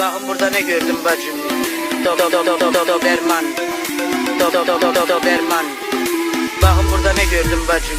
Bakın burada ne gördüm bacım? Do do do do do do Doberman Do do do do do Doberman Bakın burada ne gördüm bacım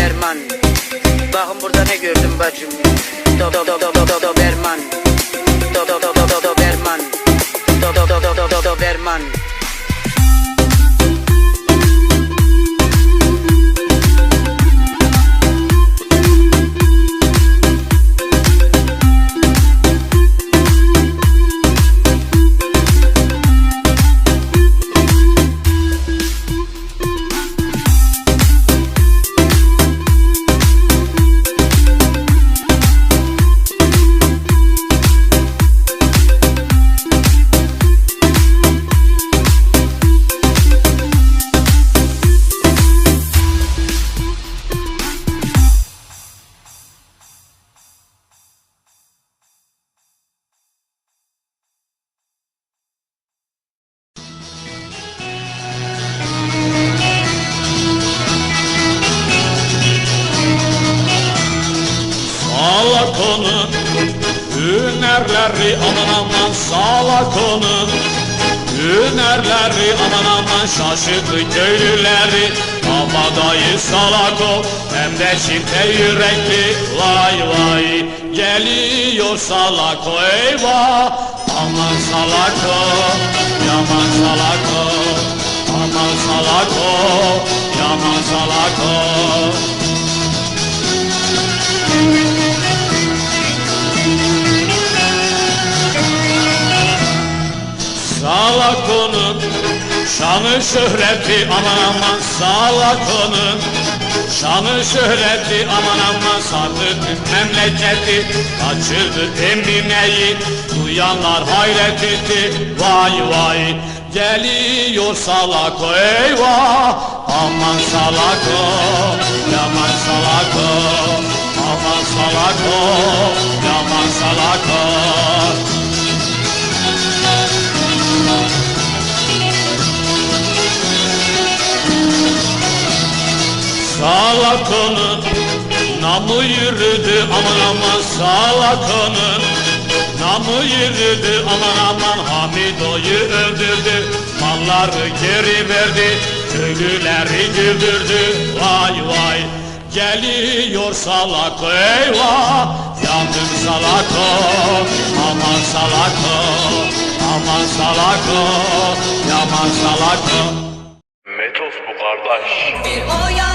Doberman Bakın burada ne gördüm bacım Do do do do do do Doberman Do do do do do Doberman Do do do do do do Doberman Hünerleri aman aman salakonu Hünerleri aman aman şaşırttı köylüleri Kabadayı salako hem de çifte yürekli. Vay vay geliyor salako eyvah. Aman salako yaman salako. Aman salako yaman salako şöhreti aman aman Salakonun şanı şöhreti aman aman Sardı tüm memleketi. Kaçırdı emineyi Duyanlar hayret etti. Vay vay Geliyor salako eyvah. Aman salako yaman salako Aman salako Salakonun namı yürüdü aman aman Salakonun namı yürüdü aman aman Hamido'yu öldürdü. Malları geri verdi Köylüleri güldürdü. Vay vay Geliyor salako eyvah! Yandım salako Aman salako Aman salako Yaman salako. Metos bu kardeş. Bir o yana